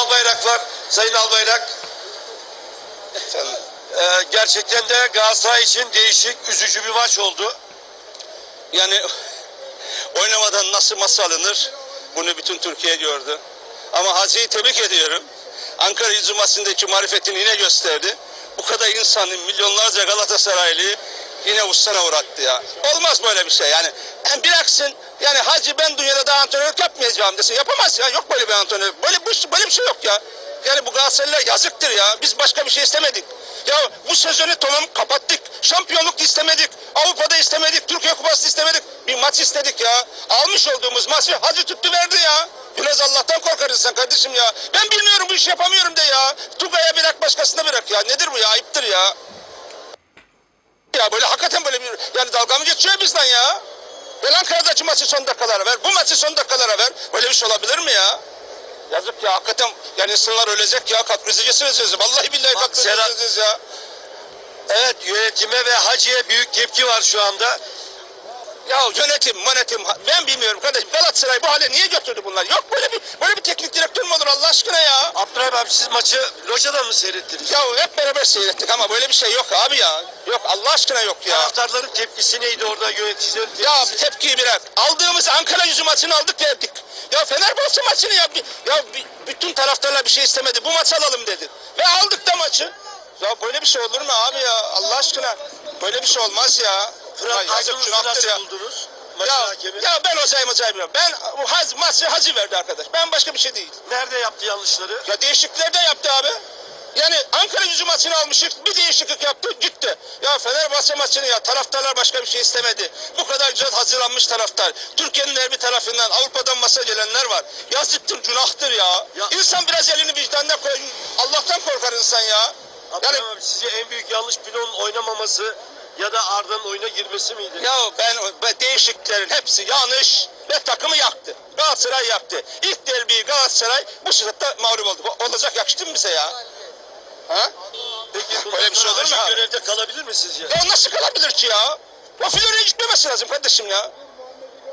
Albayrak var. Sayın Albayrak. Efendim, Ee, gerçekten de Galatasaray için değişik, üzücü bir maç oldu. yani oynamadan nasıl masa alınır bunu bütün Türkiye gördü. Ama Hacı'yı tebrik ediyorum. Ankara yüzü maçındaki marifetini yine gösterdi. Bu kadar insanın milyonlarca Galatasaraylı yine ustana uğrattı ya. Olmaz böyle bir şey yani. yani bıraksın yani Hacı ben dünyada daha antrenörlük yapmayacağım desin. Yapamaz ya. Yok böyle bir antrenörlük. Böyle, bu- böyle bir şey yok ya. Yani bu Galatasaraylılar yazıktır ya. Biz başka bir şey istemedik. Ya bu sezonu tamam kapattık. Şampiyonluk istemedik. Avrupa'da istemedik. Türkiye Kupası istemedik. Bir maç istedik ya. Almış olduğumuz maçı Hacı tuttu verdi ya. Biraz Allah'tan korkarız sen kardeşim ya. Ben bilmiyorum bu işi yapamıyorum de ya. Tugay'a bırak başkasına bırak ya. Nedir bu ya? Ayıptır ya. Ya böyle hakikaten böyle bir yani dalga mı geçiyor bizden ya? Ver Ankara'daki maçı son dakikalara ver. Bu maçı son dakikalara ver. Böyle bir şey olabilir mi ya? Yazık ya hakikaten yani insanlar ölecek ya. Geçireceğiz. Vallahi billahi Serhat- geçireceğiz ya. Evet yönetime ve Hacı'ya büyük tepki var şu anda. Ya yönetim, yönetim ben bilmiyorum kardeşim. Galatasaray bu hale niye götürdü bunlar? Yok böyle bir böyle bir teknik direktör mü olur Allah aşkına ya? Abdurrahim abi siz maçı locadan mı seyrettiniz? Ya hep beraber seyrettik ama böyle bir şey yok abi ya. Yok Allah aşkına yok ya. Taraftarların tepkisi neydi orada yöneticilerin tepkisi? Ya tepkiyi bırak. Aldığımız Ankara yüzü maçını aldık verdik. Ya Fenerbahçe maçını ya, ya bütün taraftarlar bir şey istemedi. Bu maçı alalım dedi. Ve aldık da maçı. Ya böyle bir şey olur mu abi ya? Allah aşkına. Böyle bir şey olmaz ya. Nasıl ya. buldunuz? Maçın Ya, hakemi. ya ben Ozay Ozay bilmiyorum. Ben bu haz, maçı hacı verdi arkadaş. Ben başka bir şey değil. Nerede yaptı yanlışları? Ya değişiklikler de yaptı abi. Yani Ankara yüzü maçını almıştık. Bir değişiklik yaptı gitti. Ya Fenerbahçe maçını ya taraftarlar başka bir şey istemedi. Bu kadar güzel hazırlanmış taraftar. Türkiye'nin her bir tarafından Avrupa'dan masa gelenler var. Yazıktır günahtır ya. Ya- İnsan biraz elini vicdanına koy. Allah'tan korkar insan ya. Abdurrahim Yani abi sizce en büyük yanlış pilonun oynamaması ya da Arda'nın oyuna girmesi miydi? ya ben ben değişikliklerin hepsi yanlış ve takımı yaktı. Galatasaray yaktı. İlk derbiyi Galatasaray bu sırada mağlup oldu. Bu Olacak yakıştı mı bize ya? Ha? Peki Böyle bir şey olur mu abi? görevde kalabilir mi sizce? Ya nasıl kalabilir ki ya? O Florya'ya gitmemesi lazım kardeşim ya.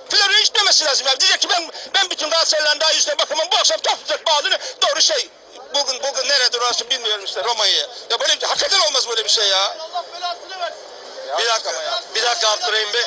Florya'ya gitmemesi lazım ya. Diyecek ki ben ben bütün Galatasaray'ların daha yüzüne bakamam. Bu akşam toplayacak bağını doğru şey. Bugün bugün nerede orası bilmiyorum işte Roma'ya. Ya böyle bir hakikaten olmaz böyle bir şey ya. Bir dakika, bir dakika Abdurrahim Bey.